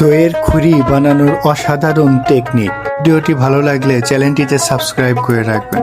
দইয়ের খুরি বানানোর অসাধারণ টেকনিক ভিডিওটি ভালো লাগলে চ্যানেলটিতে সাবস্ক্রাইব করে রাখবেন।